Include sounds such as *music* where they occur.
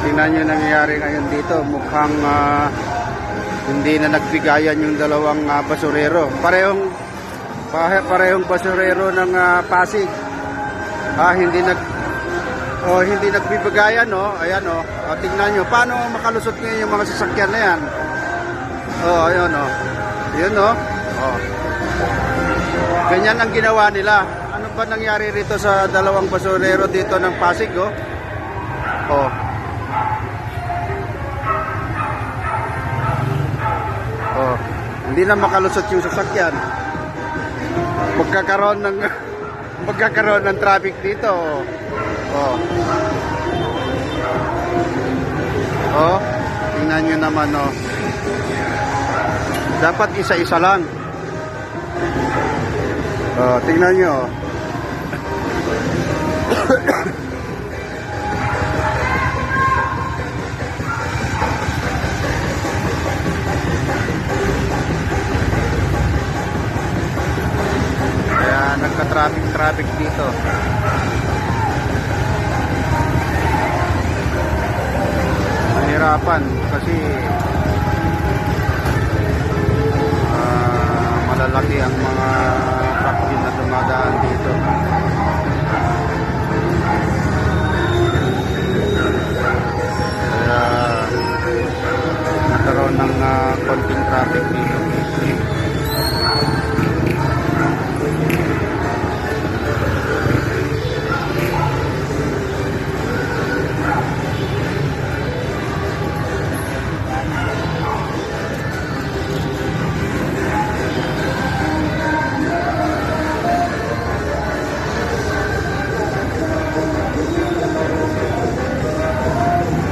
tingnan nyo nangyayari ngayon dito. Mukhang ah, hindi na nagbigayan yung dalawang ah, basurero. Parehong parehong basurero ng ah, Pasig. Ah, hindi nag Oh, hindi nagbibigayan, no? Ayan, oh. oh tingnan nyo, paano makalusot ngayon yung mga sasakyan na yan? Oh, ayun, oh. Yun, oh. Oh. Ganyan ang ginawa nila. Ano ba nangyari rito sa dalawang basurero dito ng Pasig, oh? Oh. Oh. Hindi na makalusot yung sasakyan. Magkakaroon ng *laughs* magkakaroon ng traffic dito. Oh. Oh. Tingnan nyo naman, oh. Dapat isa-isa lang. Oh, tingnan nyo. oh. *coughs* traffic dito. Mahirapan kasi uh, malalaki ang mga truck din na dumadaan dito. Kaya nagkaroon ng uh, konting traffic dito.